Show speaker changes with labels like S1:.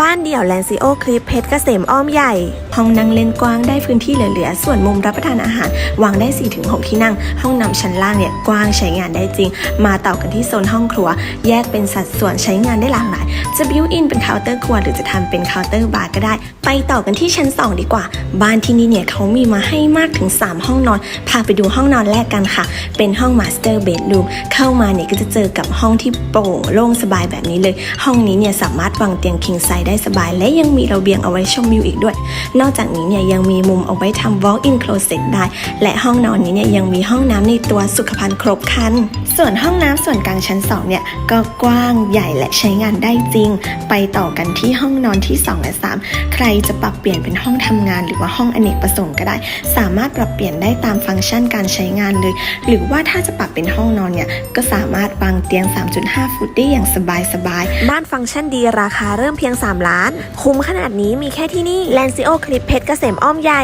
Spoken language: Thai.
S1: บ้านเดี่ยวแลนซิโอคลิปเพชรเกษมอ้อมใหญ่ ห้องนั่งเล่นกว้างได้พื้นที่เหลือๆ ส่วนมุมรับประทานอาหาร วางได้ 4-6 ที่นั่ง ห้องนำชั้นล่างเนี่ยกว้างใช้งานได้จริง มาต่อกันที่โซนห้องครัว แยกเป็นสัดส่วนใช้งานได้หลากหลาย จะบิวอินเป็นเคาน์เตอร์ครัวหรือจะทำเป็นเคาน์เตอร์บาร์ก็ได้ ไปต่อกันที่ชั้น 2 ดีกว่า บ้านที่นี่เนี่ยเขามีมาให้มากถึง 3 ห้องนอน พาไปดูห้องนอนแรกกันค่ะ เป็นห้องมาสเตอร์เบดรูมเข้ามาเนี่ยก็จะเจอกับห้องที่โปร่งโล่งสบายแบบนี้เลย ห้องนี้เนี่ยสามารถวางเตียงคิงไซส์ได้สบาย และยังมีระเบียงเอาไว้ชมวิวอีกด้วยนอกจากนี้เนี่ยยังมีมุมเอาไว้ทำ walk in closet ได้ และห้องนอนนี้เนี่ยยังมีห้องน้ำในตัวสุขภัณฑ์ครบครัน ส่วนห้องน้ำส่วนกลางชั้น 2 เนี่ยก็กว้างใหญ่และใช้งานได้จริง ไปต่อกันที่ห้องนอนที่ 2 และ 3 ใครจะปรับเปลี่ยนเป็นห้องทำงานหรือว่าห้องอเนกประสงค์ก็ได้ สามารถปรับเปลี่ยนได้ตามฟังก์ชันการใช้งานเลย หรือว่าถ้าจะปรับเป็นห้องนอนเนี่ยก็สามารถวางเตียง 3.5 ฟุตได้อย่างสบายๆบ,บ้านฟังก์ชันดีราคาเริ่มเพียง 3 ล้าน คุ้มขนาดนี้มีแค่ที่นี่แลนซิโอคลิปเพชรเกษมอ้อมใหญ่